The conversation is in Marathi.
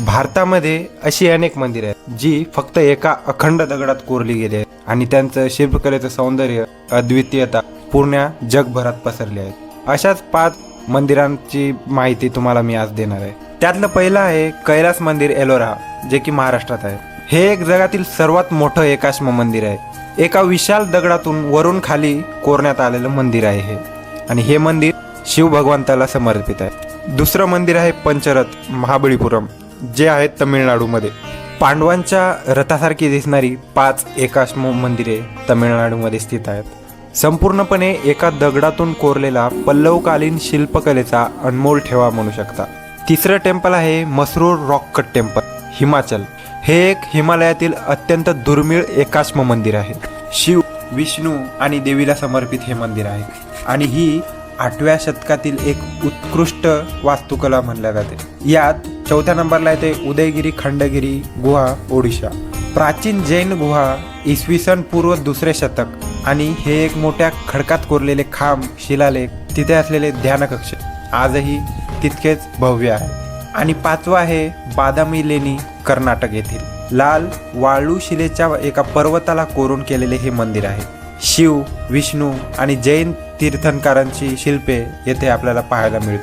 भारतामध्ये अशी अनेक मंदिरे आहेत जी फक्त एका अखंड दगडात कोरली गेली आहेत आणि त्यांचं शिल्पकलेचं सौंदर्य अद्वितीयता पूर्ण जगभरात पसरली आहे अशाच पाच मंदिरांची माहिती तुम्हाला मी आज देणार आहे. त्यातलं पहिलं आहे कैलास मंदिर एलोरा जे की महाराष्ट्रात आहे. हे एक जगातील सर्वात मोठं एकाश्म मंदिर आहे. एका विशाल दगडातून वरून खाली कोरण्यात आलेलं मंदिर आहे हे. आणि हे मंदिर शिव भगवंताला समर्पित आहे. दुसरं मंदिर आहे पंचरथ महाबळीपुरम. जे आहेत तमिळनाडूमध्ये. पांडवांच्या रथासारखी दिसणारी पाच एकाश्म मंदिरे तमिळनाडूमध्ये स्थित आहेत. संपूर्णपणे एका दगडातून कोरलेला पल्लवकालीन शिल्पकलेचा अनमोल ठेवा म्हणू शकता. तिसरं टेम्पल आहे Masroor rock cut temple Himachal. हे एक हिमालयातील अत्यंत दुर्मिळ एकाश्म मंदिर आहे. शिव विष्णू आणि देवीला समर्पित हे मंदिर आहे आणि ही आठव्या शतकातील एक उत्कृष्ट वास्तुकला म्हणल्या जाते. यात चौथ्या नंबरला येते उदयगिरी खंडगिरी गुहा ओडिशा. प्राचीन जैन गुहा इसवी सन पूर्व दुसरे शतक आणि हे एक मोठ्या खडकात कोरलेले खांब शिलालेख तिथे असलेले ध्यानकक्ष. आजही तितकेच भव्य आहे. आणि पाचवा आहे बादामी लेणी कर्नाटक येथील. लाल वाळू शिलेच्या एका पर्वताला कोरून केलेले हे मंदिर आहे. शिव विष्णू आणि जैन तीर्थंकरांची शिल्पे येथे आपल्याला पाहायला मिळतात.